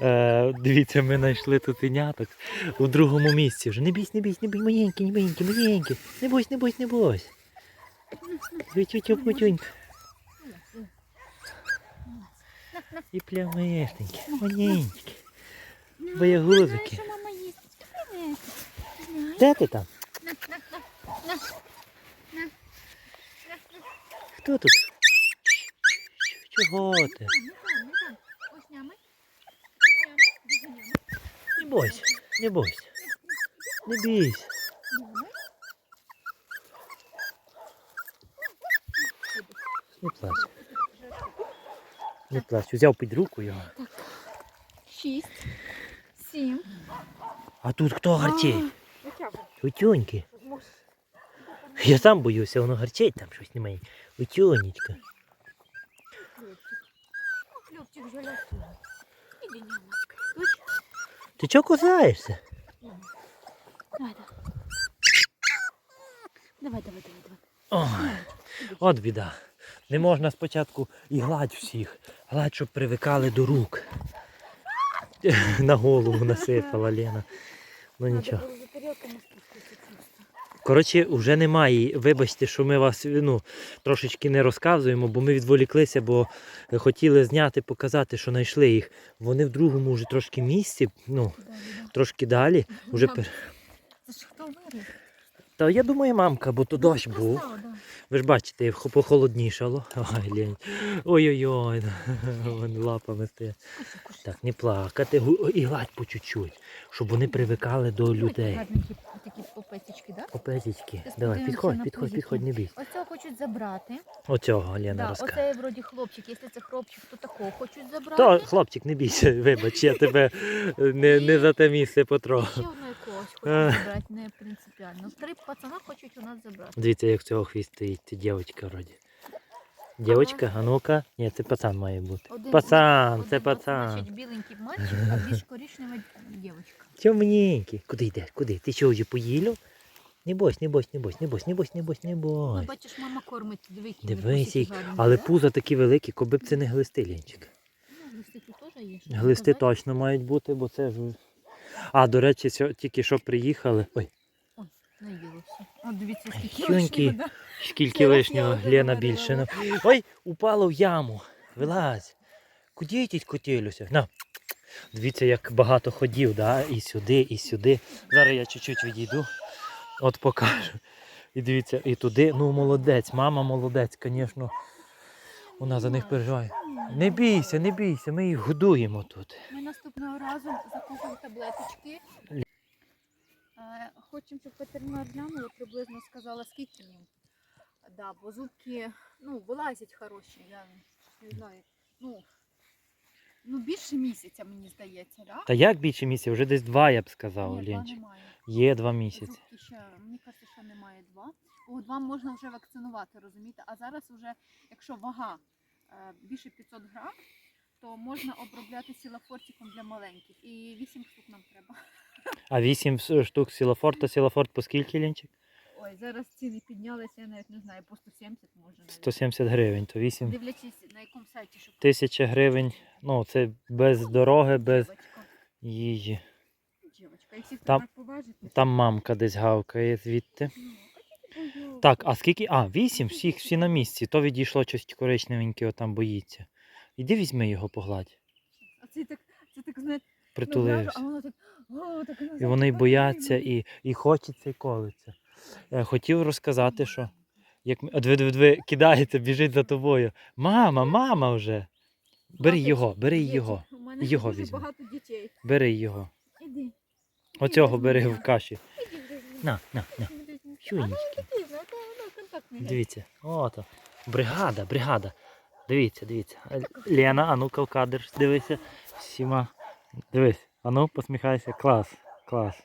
Е, дивіться, ми знайшли тутеняток у другому місці вже. Не бійся, не бійся, не бійся, маленький, не маленький, маленький. Не бойся, не бойся, не. Тютю, путюнька. І плямешненькі, маленькі. Боягузики. Де ти там? Хто тут? Чого ти? Не там, не там. Ось нями. Ось нями. Біжи нями. Не бойся, не бойся. Не бійся. Не плач. Не плач. Взяв під руку його. Шість. Сім. А тут хто гарчить? Утюньки. Я сам боюся, воно гарчить там щось немає. Утюнечка. Хлопчик жалякий. Іди, нямочка. Ти чого кусаєшся? Давай, давай. Давай, давай, давай, давай. Ой, от біда. Не можна спочатку і гладь всіх. Гладь, щоб привикали до рук. На голову насипала Лена. Ну нічого. Коротше, вже немає. Вибачте, що ми вас ну, трошечки не розказуємо, бо ми відволіклися, бо хотіли зняти, показати, що знайшли їх. Вони в другому вже трошки місці, ну, трошки далі. Виріс? Та я думаю, мамка, бо то дощ був. Ви ж бачите, хо- похолоднішало. Ой. Ой-ой-ой, вон лапами стоять. Так, не плакати, і гладь по чуть-чуть, щоб вони привикали до людей. Такі да? Опетічки. Давай, підходь, підходь, підходь, не бійся. Ось цього хочуть забрати. Оцього Лена розкаже. оце вроді хлопчик. Якщо це хлопчик, то такого хочуть забрати. То, хлопчик, не бійся, вибач, я тебе не, за те місце потрогав. Ще одного якогось хочуть забрати, не принципіально. Три пацана хочуть у нас забрати. Дивіться, як цього хвіст стоїть, це дівчинка вроді. Дівчинка, а ну-ка. Ні, це пацан має бути. Один, Пацан, один, це пацан. Значить, біленький мальчик, а більш коричнева дівчинка. Темненький. Куди йдеш? Куди? Ти що вже поїлю? Не бойся, не бойся, не бойся, не бойся, не бойся, не бойся, не Ну, бойся. бачиш, мама кормить дивики. Дивись, їх. але пузо такі великі, коби б це не глисти, Лінчик. Ну, глисти тут теж є. що Глисти точно мають бути, бо це ж. А, до речі, сьо- тільки що приїхали. Ой, наїлося. О, дивіться, скільки лишнього, да? скільки лишнього, Лена більше. на- Ой, упало в яму. Вилазь. Куди йдіть котілюся? На. Дивіться, як багато ходів, да? і сюди, і сюди. Зараз я чуть-чуть відійду. От покажу. І дивіться, і туди. Ну, молодець, мама молодець, звісно. Вона за них переживає. Не бійся, не бійся, ми їх годуємо тут. Ми наступного разу закупимо таблеточки. Хочемо, щоб ветеринар глянула, приблизно сказала, скільки їм. Да, бо зубки ну, вилазять хороші, я не знаю. Ну, ну більше місяця, мені здається, да? Та як більше місяців? Вже десь два, я б сказав, Ні, два Ленчик. немає. Є два місяці. Зубки ще, мені кажеться, що немає два. О, два можна вже вакцинувати, розумієте? А зараз вже, якщо вага е, більше 500 грам, то можна обробляти сілафортиком для маленьких. І 8 штук нам треба. А вісім штук сілафорта, сілафорт по скільки, Ленчик? Ой, зараз ціни піднялися, я навіть не знаю, по 170 може навіть. 170 гривень, то 8 Дивлячись на якому сайті, щоб тисяча гривень. Ну, це без дороги, без Дівочка. їжі. Дівочка. Якщо Там- так поважити, Там мамка десь гавкає звідти. ну. Так, а скільки? А, вісім, всіх всі на місці. То відійшло щось коричневеньке, отам боїться. Іди візьми його погладь. А це так, це так, знаєте, ну, Притулився. о, так І вони бояться, і, і хочеться, і колиться. Е, Хотів розказати, що як дві, дві, дві, кидається, біжить за тобою. Мама, мама вже. Бери його, бери його, Його візьми. бери його. Оцього бери в каші. На, на, на. Чуйнички. ну, ну, ну. Дивіться, ото. Бригада, бригада. Дивіться, дивіться. Лена, а ну-ка в кадр, дивися. Всіма. Дивись, а ну посміхайся. Клас, клас.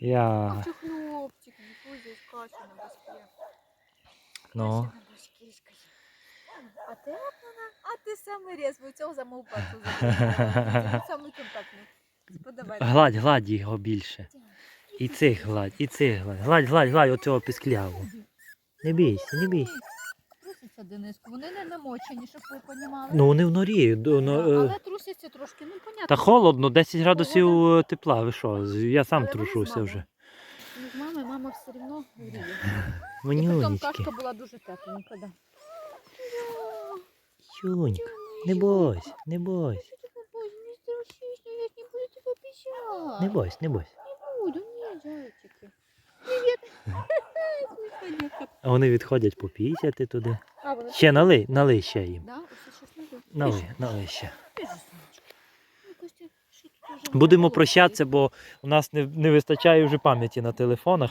Я. А хлопчик, Нікузя з каші на баске. Ну. А ти от вона, а ти самий резвий, цього замов забив. Самий контактний. Гладь, гладь його більше. І цих гладь, і цих гладь. Гладь, гладь, гладь оцього піскляву. Не бійся, не бійся. Трусяться, Дениску. Вони не намочені, щоб ви понімали. Ну вони в норі. до- ну, е, але трусяться трошки, ну понятно. Та холодно, 10 градусів е, тепла. Ви що? з- Я сам Але вони з трушуся мамою. вже. Ну, з мамою мама все одно гріє. І Манюнечки. потім кашка була дуже тепленька, да. Юнька, не бойся, не бойся. Боже, не я не буду тебе. Не бойся, не бойся. Буду, ні, зайчики. Привіт. А вони відходять попісяти туди. Ще налий, налий ще їм. Налий, налий ще. Ну, Будемо прощатися, бо у нас не, не вистачає вже пам'яті на телефонах.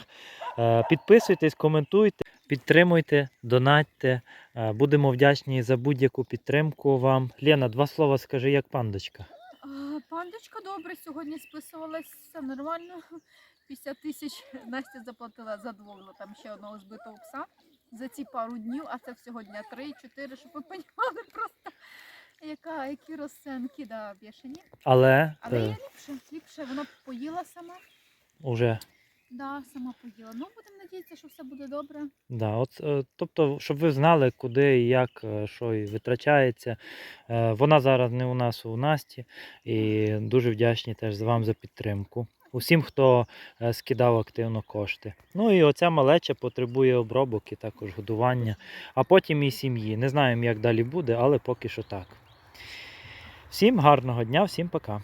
Е, Підписуйтесь, коментуйте, підтримуйте, донатьте. Е, Будемо вдячні за будь-яку підтримку вам. Лена, два слова скажи, як пандочка. Пандочка добре сьогодні списувалась, все нормально. 50 тисяч Настя заплатила, задоволила там ще одного збитого пса за ці пару днів, а це всього дня 3-4, щоб ви розуміли просто, яка, які розценки, да, бішені. Але, Але е, є ліпше, ліпше, вона поїла сама, уже да, сама поїла. Ну, будемо надіятися, що все буде добре. Да, от, е, тобто, щоб ви знали, куди і як, е, що і витрачається. Е, Вона зараз не у нас, а у Насті. І дуже вдячні теж вам за підтримку. Усім, хто е, скидав активно кошти. Ну і оця малеча потребує обробок і також годування, а потім і сім'ї. Не знаємо, як далі буде, але поки що так. Всім гарного дня, всім пока.